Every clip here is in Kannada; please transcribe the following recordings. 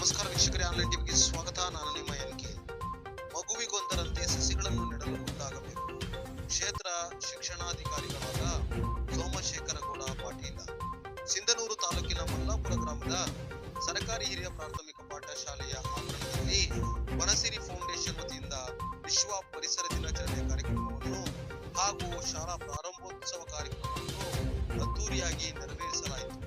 ನಮಸ್ಕಾರ ವೀಕ್ಷಕರೇ ಆನ್ಲೈನ್ ಟಿವಿಗೆ ಸ್ವಾಗತ. ನಾನು ನಿಮ್ಮ ಎನ್ ಕೆ. ಮಗುವಿಗೊಂದರಂತೆ ಸಸಿಗಳನ್ನು ನೆಡಲು ಮುಂದಾಗಬೇಕು. ಕ್ಷೇತ್ರ ಶಿಕ್ಷಣಾಧಿಕಾರಿಗಳಾದ ಸೋಮಶೇಖರಗೌಡ ಪಾಟೀಲ, ಸಿಂಧನೂರು ತಾಲೂಕಿನ ಮಲ್ಲಾಪುರ ಗ್ರಾಮದ ಸರ್ಕಾರಿ ಹಿರಿಯ ಪ್ರಾಥಮಿಕ ಪಾಠಶಾಲೆಯ ಆವರಣದಲ್ಲಿ ವನಸಿರಿ ಫೌಂಡೇಶನ್ ವತಿಯಿಂದ ವಿಶ್ವ ಪರಿಸರ ದಿನಾಚರಣೆ ಕಾರ್ಯಕ್ರಮವನ್ನು ಹಾಗೂ ಶಾಲಾ ಪ್ರಾರಂಭೋತ್ಸವ ಕಾರ್ಯಕ್ರಮವನ್ನು ಅದ್ದೂರಿಯಾಗಿ ನೆರವೇರಿಸಲಾಯಿತು.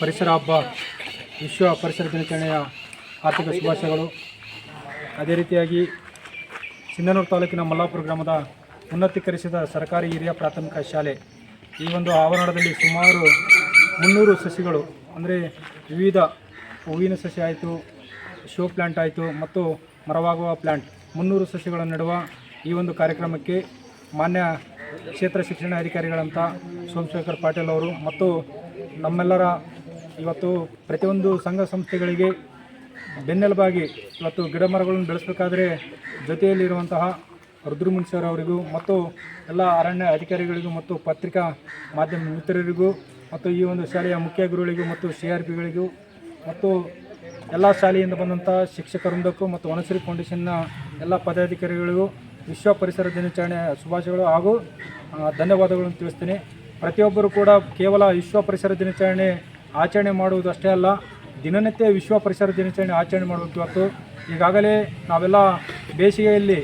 ಪರಿಸರ ಹಬ್ಬ, ವಿಶ್ವ ಪರಿಸರ ದಿನಾಚರಣೆಯ ಆರ್ಥಿಕ ಶುಭಾಶಯಗಳು. ಅದೇ ರೀತಿಯಾಗಿ ಸಿಂಧನೂರು ತಾಲೂಕಿನ ಮಲ್ಲಾಪುರ ಗ್ರಾಮದ ಉನ್ನತೀಕರಿಸಿದ ಸರ್ಕಾರಿ ಹಿರಿಯ ಪ್ರಾಥಮಿಕ ಶಾಲೆ. ಈ ಒಂದು ಆವರಣದಲ್ಲಿ ಸುಮಾರು ಮುನ್ನೂರು ಸಸಿಗಳು, ಅಂದರೆ ವಿವಿಧ ಹೂವಿನ ಸಸಿ ಆಯಿತು, ಶೋ ಪ್ಲ್ಯಾಂಟ್ ಆಯಿತು ಮತ್ತು ಮರವಾಗುವ ಪ್ಲ್ಯಾಂಟ್ ಮುನ್ನೂರು ಸಸಿಗಳನ್ನು ನೆಡುವ ಈ ಒಂದು ಕಾರ್ಯಕ್ರಮಕ್ಕೆ ಮಾನ್ಯ ಕ್ಷೇತ್ರ ಶಿಕ್ಷಣ ಅಧಿಕಾರಿಗಳಂತ ಸೋಮಶೇಖರ್ ಪಾಟೀಲ್ ಅವರು ಮತ್ತು ನಮ್ಮೆಲ್ಲರ ಇವತ್ತು ಪ್ರತಿಯೊಂದು ಸಂಘ ಸಂಸ್ಥೆಗಳಿಗೆ ಬೆನ್ನೆಲುಬಾಗಿ ಇವತ್ತು ಗಿಡ ಮರಗಳನ್ನು ಬೆಳೆಸಬೇಕಾದ್ರೆ ಜೊತೆಯಲ್ಲಿರುವಂತಹ ರುದ್ರಮುನ್ಸರ್ ಅವರಿಗೂ ಮತ್ತು ಎಲ್ಲ ಅರಣ್ಯ ಅಧಿಕಾರಿಗಳಿಗೂ ಮತ್ತು ಪತ್ರಿಕಾ ಮಾಧ್ಯಮ ಮಿತ್ರರಿಗೂ ಮತ್ತು ಈ ಒಂದು ಶಾಲೆಯ ಮುಖ್ಯ ಗುರುಗಳಿಗೂ ಮತ್ತು ಸಿ ಆರ್ ಪಿಗಳಿಗೂ ಮತ್ತು ಎಲ್ಲ ಶಾಲೆಯಿಂದ ಬಂದಂಥ ಶಿಕ್ಷಕವೃಂದಕ್ಕೂ ಮತ್ತು ವನಶ್ರೀ ಫೌಂಡೇಶನ್ನ ಎಲ್ಲ ಪದಾಧಿಕಾರಿಗಳಿಗೂ ವಿಶ್ವ ಪರಿಸರ ದಿನಾಚರಣೆಯ ಶುಭಾಶಯಗಳು ಹಾಗೂ ಧನ್ಯವಾದಗಳನ್ನು ತಿಳಿಸ್ತೀನಿ. ಪ್ರತಿಯೊಬ್ಬರು ಕೂಡ ಕೇವಲ ವಿಶ್ವ ಪರಿಸರ ದಿನಾಚರಣೆ ಆಚರಣೆ ಮಾಡುವುದು ಅಷ್ಟೇ ಅಲ್ಲ, ದಿನನಿತ್ಯ ವಿಶ್ವ ಪರಿಸರ ದಿನಾಚರಣೆ ಆಚರಣೆ ಮಾಡಬೇಕು ಇವತ್ತು. ಈಗಾಗಲೇ ನಾವೆಲ್ಲ ಬೇಸಿಗೆಯಲ್ಲಿ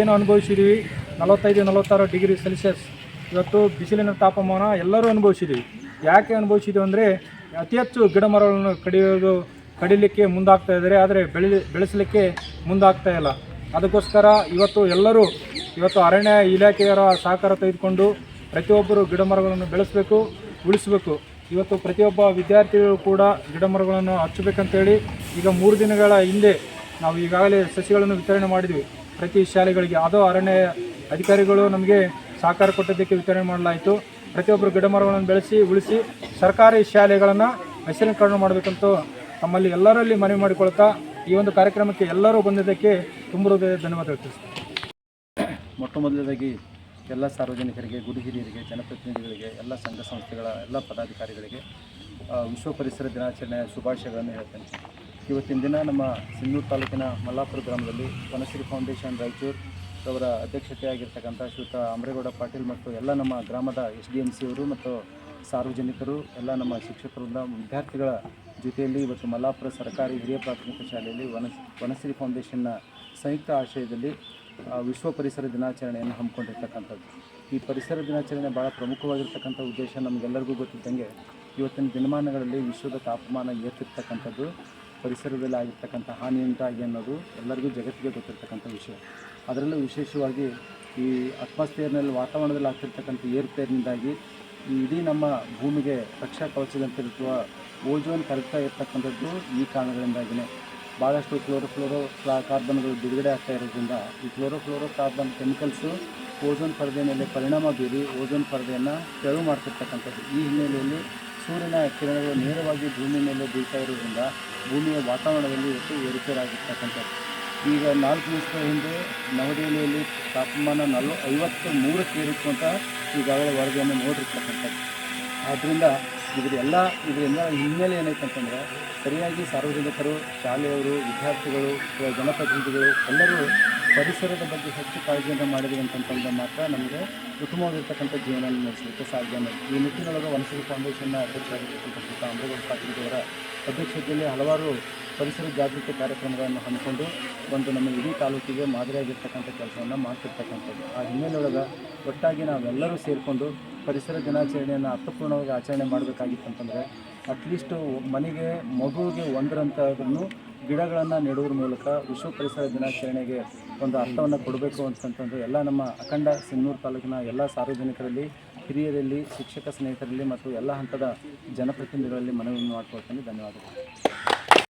ಏನು ಅನುಭವಿಸಿದ್ದೀವಿ ನಲವತ್ತೈದು, ನಲವತ್ತಾರು ಡಿಗ್ರಿ ಸೆಲ್ಸಿಯಸ್. ಇವತ್ತು ಬಿಸಿಲಿನ ತಾಪಮಾನ ಎಲ್ಲರೂ ಅನುಭವಿಸಿದ್ದೀವಿ ಯಾಕೆ ಅನುಭವಿಸಿದ್ದೀವಿ ಅಂದರೆ ಅತಿ ಹೆಚ್ಚು ಗಿಡ ಮರಗಳನ್ನು ಕಡಿಯೋದು, ಕಡಿಲಿಕ್ಕೆ ಮುಂದಾಗ್ತಾ ಇದ್ದಾರೆ, ಆದರೆ ಬೆಳೆ, ಬೆಳೆಸಲಿಕ್ಕೆ ಮುಂದಾಗ್ತಾ ಇಲ್ಲ. ಅದಕ್ಕೋಸ್ಕರ ಇವತ್ತು ಎಲ್ಲರೂ, ಇವತ್ತು ಅರಣ್ಯ ಇಲಾಖೆಯರ ಸಹಕಾರ ತೆಗೆದುಕೊಂಡು ಪ್ರತಿಯೊಬ್ಬರು ಗಿಡ ಮರಗಳನ್ನು ಬೆಳೆಸಬೇಕು, ಉಳಿಸಬೇಕು. ಇವತ್ತು ಪ್ರತಿಯೊಬ್ಬ ವಿದ್ಯಾರ್ಥಿಗಳು ಕೂಡ ಗಿಡ ಮರಗಳನ್ನು ಹಚ್ಚಬೇಕಂತೇಳಿ ಈಗ ಮೂರು ದಿನಗಳ ಹಿಂದೆ ನಾವು ಈಗಾಗಲೇ ಸಸಿಗಳನ್ನು ವಿತರಣೆ ಮಾಡಿದ್ವಿ. ಪ್ರತಿ ಶಾಲೆಗಳಿಗೆ ಅದು ಅರಣ್ಯ ಅಧಿಕಾರಿಗಳು ನಮಗೆ ಸಹಕಾರ ಕೊಟ್ಟಿದ್ದಕ್ಕೆ ವಿತರಣೆ ಮಾಡಲಾಯಿತು. ಪ್ರತಿಯೊಬ್ಬರು ಗಿಡ ಮರಗಳನ್ನು ಬೆಳೆಸಿ, ಉಳಿಸಿ ಸರ್ಕಾರಿ ಶಾಲೆಗಳನ್ನು ಹಸಿರೀಕರಣ ಮಾಡಬೇಕಂತ ತಮ್ಮಲ್ಲಿ ಎಲ್ಲರಲ್ಲಿ ಮನವಿ ಮಾಡಿಕೊಳ್ತಾ ಈ ಒಂದು ಕಾರ್ಯಕ್ರಮಕ್ಕೆ ಎಲ್ಲರೂ ಬಂದಿದ್ದಕ್ಕೆ ತುಂಬ ಧನ್ಯವಾದ ಮೊಟ್ಟ ಮೊದಲನೇದಾಗಿ ಎಲ್ಲ ಸಾರ್ವಜನಿಕರಿಗೆ ಗುಡಿ ಹಿರಿಯರಿಗೆ ಜನಪ್ರತಿನಿಧಿಗಳಿಗೆ ಎಲ್ಲ ಸಂಘ ಸಂಸ್ಥೆಗಳ ಎಲ್ಲ ಪದಾಧಿಕಾರಿಗಳಿಗೆ ವಿಶ್ವ ಪರಿಸರ ದಿನಾಚರಣೆಯ ಶುಭಾಶಯಗಳನ್ನು ಹೇಳ್ತೇನೆ. ಇವತ್ತಿನ ದಿನ ನಮ್ಮ ಸಿನ್ನೂರು ತಾಲೂಕಿನ ಮಲ್ಲಾಪುರ ಗ್ರಾಮದಲ್ಲಿ ವನಶ್ರೀ ಫೌಂಡೇಶನ್ ರಾಯಚೂರು ಅವರ ಅಧ್ಯಕ್ಷತೆಯಾಗಿರ್ತಕ್ಕಂಥ ಶ್ರೀಯುತ ಅಮರೇಗೌಡ ಪಾಟೀಲ್ ಮತ್ತು ಎಲ್ಲ ನಮ್ಮ ಗ್ರಾಮದ ಎಸ್ ಡಿ ಎಂ ಸಿಯವರು ಮತ್ತು ಸಾರ್ವಜನಿಕರು ಎಲ್ಲ ನಮ್ಮ ಶಿಕ್ಷಕರಿಂದ ವಿದ್ಯಾರ್ಥಿಗಳ ಜೊತೆಯಲ್ಲಿ ಇವತ್ತು ಮಲ್ಲಾಪುರ ಸರ್ಕಾರಿ ಹಿರಿಯ ಪ್ರಾಥಮಿಕ ಶಾಲೆಯಲ್ಲಿ ವನ ವನಶ್ರೀ ಫೌಂಡೇಶನ್ನ ಸಂಯುಕ್ತ ಆಶಯದಲ್ಲಿ ಆ, ವಿಶ್ವ ಪರಿಸರ ದಿನಾಚರಣೆಯನ್ನು ಹಮ್ಮಿಕೊಂಡಿರ್ತಕ್ಕಂಥದ್ದು. ಈ ಪರಿಸರ ದಿನಾಚರಣೆ ಭಾಳ ಪ್ರಮುಖವಾಗಿರ್ತಕ್ಕಂಥ ಉದ್ದೇಶ ನಮಗೆಲ್ಲರಿಗೂ ಗೊತ್ತಿದ್ದಂಗೆ ಇವತ್ತಿನ ದಿನಮಾನಗಳಲ್ಲಿ ವಿಶ್ವದ ತಾಪಮಾನ ಏರ್ತಿರ್ತಕ್ಕಂಥದ್ದು, ಪರಿಸರದಲ್ಲಿ ಆಗಿರ್ತಕ್ಕಂಥ ಹಾನಿಯುಂಟಾಗಿ ಅನ್ನೋದು ಎಲ್ಲರಿಗೂ ಜಗತ್ತಿಗೆ ಗೊತ್ತಿರ್ತಕ್ಕಂಥ ವಿಷಯ. ಅದರಲ್ಲೂ ವಿಶೇಷವಾಗಿ ಈ ಅಟ್ಮಾಸ್ಫಿಯರ್ನಲ್ಲಿ ವಾತಾವರಣದಲ್ಲಿ ಆಗ್ತಿರ್ತಕ್ಕಂಥ ಏರ್ಪೇರಿನಿಂದಾಗಿ ಈ ಇಡೀ ನಮ್ಮ ಭೂಮಿಗೆ ರಕ್ಷಾ ಕವಚದಂತಿರುವ ಓಜೋನ್ ಕರಗ್ತಾ ಇರ್ತಕ್ಕಂಥದ್ದು ಈ ಕಾರಣಗಳಿಂದಾಗಿಯೇ ಭಾಳಷ್ಟು ಕ್ಲೋರೋಫ್ಲೋರೋ ಕಾರ್ಬನ್ಗಳು ಬಿಡುಗಡೆ ಆಗ್ತಾ ಇರೋದ್ರಿಂದ ಈ ಕ್ಲೋರೋಫ್ಲೋರೋ ಕಾರ್ಬನ್ ಕೆಮಿಕಲ್ಸು ಓಜೋನ್ ಪರದೆ ಮೇಲೆ ಪರಿಣಾಮ ಬೀರಿ ಓಜೋನ್ ಪರದೆಯನ್ನು ತೆರವು ಮಾಡ್ತಿರ್ತಕ್ಕಂಥದ್ದು. ಈ ಹಿನ್ನೆಲೆಯಲ್ಲಿ ಸೂರ್ಯನ ಕಿರಣಗಳು ನೇರವಾಗಿ ಭೂಮಿ ಮೇಲೆ ಬೀಳ್ತಾ ಇರೋದ್ರಿಂದ ಭೂಮಿಯ ವಾತಾವರಣದಲ್ಲಿ ಹೆಚ್ಚು ಏರುಪೇರಾಗಿರ್ತಕ್ಕಂಥದ್ದು. ಈಗ ನಾಲ್ಕು ನಿಮಿಷಗಳ ಹಿಂದೆ ನವದೆಹಲಿಯಲ್ಲಿ ತಾಪಮಾನ ನಲ್ವ ಐವತ್ತು ಮೂರಕ್ಕೆ ಏರಿತ್ತು ಅಂತ ಈಗಾಗಲೇ ವರದಿಯನ್ನು ನೋಡಿರ್ತಕ್ಕಂಥದ್ದು. ಆದ್ದರಿಂದ ಇದರೆಲ್ಲ ಇದರಿಂದ ಹಿನ್ನೆಲೆ ಏನೈತೆ ಅಂತಂದರೆ ಸರಿಯಾಗಿ ಸಾರ್ವಜನಿಕರು, ಶಾಲೆಯವರು, ವಿದ್ಯಾರ್ಥಿಗಳು ಅಥವಾ ಜನಪ್ರತಿನಿಧಿಗಳು ಎಲ್ಲರೂ ಪರಿಸರದ ಬಗ್ಗೆ ಹೆಚ್ಚು ಕಾಳಜಿಯನ್ನು ಮಾಡಿದ್ವಿ ಅಂತಂತಂದ್ರೆ ಮಾತ್ರ ನಮಗೆ ಉತ್ತಮವಾಗಿರ್ತಕ್ಕಂಥ ಜೀವನ ನಡೆಸಲಿಕ್ಕೆ ಸಾಧ್ಯ. ಈ ನಿಟ್ಟಿನೊಳಗೆ ವನಶ್ರೀ ಫೌಂಡೇಶನ್ನ ಅಧ್ಯಕ್ಷರಾಗಿರ್ತಕ್ಕಂಥ ಅಂಬೇಗೌಡ ಪಾಟೀಲ್ ಅವರ ಅಧ್ಯಕ್ಷತೆಯಲ್ಲಿ ಹಲವಾರು ಪರಿಸರ ಜಾಗೃತಿ ಕಾರ್ಯಕ್ರಮಗಳನ್ನು ಹಮ್ಮಿಕೊಂಡು ಒಂದು ನಮ್ಮ ಇಡೀ ತಾಲೂಕಿಗೆ ಮಾದರಿಯಾಗಿರ್ತಕ್ಕಂಥ ಕೆಲಸವನ್ನು ಮಾಡ್ತಿರ್ತಕ್ಕಂಥದ್ದು ಆ ಹಿನ್ನೆಲೆಯೊಳಗೆ ಒಟ್ಟಾಗಿ ನಾವೆಲ್ಲರೂ ಸೇರಿಕೊಂಡು ಪರಿಸರ ದಿನಾಚರಣೆಯನ್ನು ಅರ್ಥಪೂರ್ಣವಾಗಿ ಆಚರಣೆ ಮಾಡಬೇಕಾಗಿತ್ತು ಅಂತಂದರೆ ಅಟ್ಲೀಸ್ಟ್ ಮನೆಗೆ, ಮಗುವಿಗೆ ಒಂದರಂಥದನ್ನು ಗಿಡಗಳನ್ನು ನೆಡುವುದ್ರ ಮೂಲಕ ವಿಶ್ವ ಪರಿಸರ ದಿನಾಚರಣೆಗೆ ಒಂದು ಅರ್ಥವನ್ನು ಕೊಡಬೇಕು ಅಂತಂತಂದರೆ, ಎಲ್ಲ ನಮ್ಮ ಅಖಂಡ ಸಿನ್ನೂರು ತಾಲೂಕಿನ ಎಲ್ಲ ಸಾರ್ವಜನಿಕರಲ್ಲಿ, ಹಿರಿಯರಲ್ಲಿ, ಶಿಕ್ಷಕ ಸ್ನೇಹಿತರಲ್ಲಿ ಮತ್ತು ಎಲ್ಲ ಹಂತದ ಜನಪ್ರತಿನಿಧಿಗಳಲ್ಲಿ ಮನವಿಯನ್ನು ಮಾಡಿಕೊಳ್ತೀನಿ. ಧನ್ಯವಾದಗಳು.